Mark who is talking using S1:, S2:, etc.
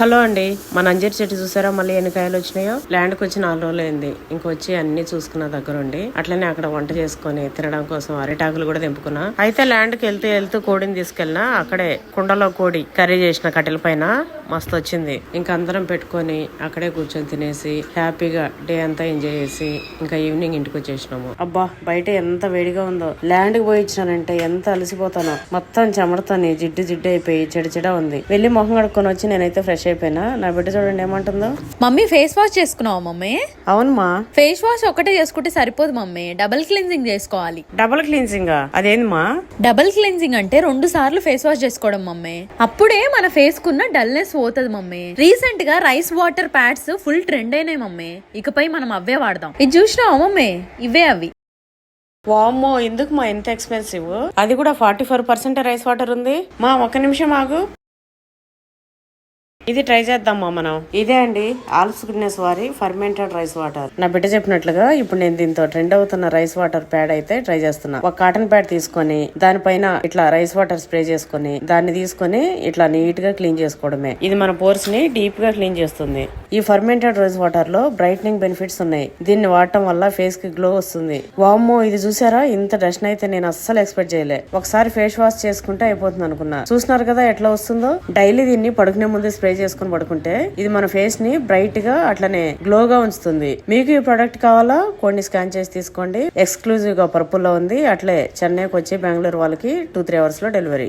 S1: Hello అండి మన అంజీర్ చెట్టు చూసారా? మళ్ళీ ఎన్ని కాయలు వచ్చినాయో? ల్యాండ్కి వచ్చి నాలుగు రోజులు అయింది. ఇంకొచ్చి అన్ని చూసుకున్న దగ్గర ఉండి అట్లనే అక్కడ వంట చేసుకొని తినడం కోసం అరిటాకులు కూడా దింపుకున్నా అయితే ల్యాండ్కి వెళ్తూ వెళ్తూ కోడిని తీసుకెళ్ళినా అక్కడే కుండలో కోడి కర్రీ చేసిన కట్టెల పైన మస్తు వచ్చింది ఇంకా అందరం పెట్టుకొని అక్కడే కూర్చొని తినేసి హ్యాపీగా డే అంతా ఎంజాయ్ చేసి ఇంకా ఈవినింగ్ ఇంటికి వచ్చేసినాము అబ్బా బయట ఎంత వేడిగా ఉందో. ల్యాండ్కి పోయి ఇచ్చినానంటే ఎంత అలసిపోతానో. మొత్తం చెమటతోని జిడ్డు జిడ్డు అయిపోయి చెడు చెడ ఉంది. వెళ్ళి మొహం కడుక్కొని వచ్చి నేనైతే ఫ్రెష్ అయిపోయినా. నా బిడ్డ చూడండి ఏమంటుందో.
S2: మమ్మీ ఫేస్ వాష్ చేసుకున్నావా మమ్మీ?
S1: అవునమ్మా
S2: ఫేస్ వాష్ ఒకటే చేసుకుంటే సరిపోదు మమ్మీ. డబుల్ క్లిన్జింగ్ చేసుకోవాలి.
S1: Double cleansing? అదేందమ్మా
S2: డబుల్ క్లిన్జింగ్ అంటే రెండు సార్లు ఫేస్ వాష్ చేసుకోవడం మమ్మీ. అప్పుడే మన ఫేస్ కున్న డల్నెస్ పోతుంది మమ్మీ. రీసెంట్గా rice water pads full trend అయినాయి మమ్మీ. ఇకపై మనం అవే వాడదాం. ఇది చూసినావు మమ్మీ? ఇవే అవి.
S1: వామ్మో ఎందుకు మా ఎంత ఎక్స్పెన్సివ్ అది కూడా forty four percent rice water ఉంది. మా ఒక్క నిమిషం ఆగు. ఇది ట్రై చేద్దామా మనం? ఇదే అండి ఆల్స్ గుడ్నెస్ వారి ఫర్మెంటెడ్ రైస్ వాటర్. నా బిడ్డ చెప్పినట్లుగా ఇప్పుడు నేను దీంతో ట్రెండ్ అవుతున్న రైస్ వాటర్ ప్యాడ్ అయితే ట్రై చేస్తున్నా. ఒక కాటన్ ప్యాడ్ తీసుకొని దానిపైన ఇట్లా రైస్ వాటర్ స్ప్రే చేసుకొని దాన్ని తీసుకొని ఇట్లా నీట్గా క్లీన్ చేసుకోవడమే. ఇది మన పోర్స్ని డీప్గా క్లీన్ చేస్తుంది. ఈ ఫర్మెంటెడ్ రోజ్ వాటర్లో బ్రైట్నింగ్ బెనిఫిట్స్ ఉన్నాయి. దీన్ని వాడటం వల్ల ఫేస్కి గ్లో వస్తుంది. వామ్మో ఇది చూసారా? ఇంత డస్ట్ అయితే నేను అస్సలు ఎక్స్పెక్ట్ చేయలే. ఒకసారి ఫేస్ వాష్ చేసుకుంటే అయిపోతుంది అనుకున్నా. చూస్తున్నారు కదా ఎట్లా వస్తుందో? డైలీ దీన్ని పడుకునే ముందు స్ప్రే చేసుకుని పడుకుంటే ఇది మన ఫేస్ని బ్రైట్గా అట్లనే గ్లో గా ఉంచుతుంది. మీకు ఈ ప్రొడక్ట్ కావాలా? కొన్ని స్కాన్ చేసి తీసుకోండి. ఎక్స్క్లూజివ్గా పర్పుల్లో ఉంది. అట్లే చెన్నైకి వచ్చి బెంగళూరు వాళ్ళకి టూ త్రీ అవర్స్లో డెలివరీ.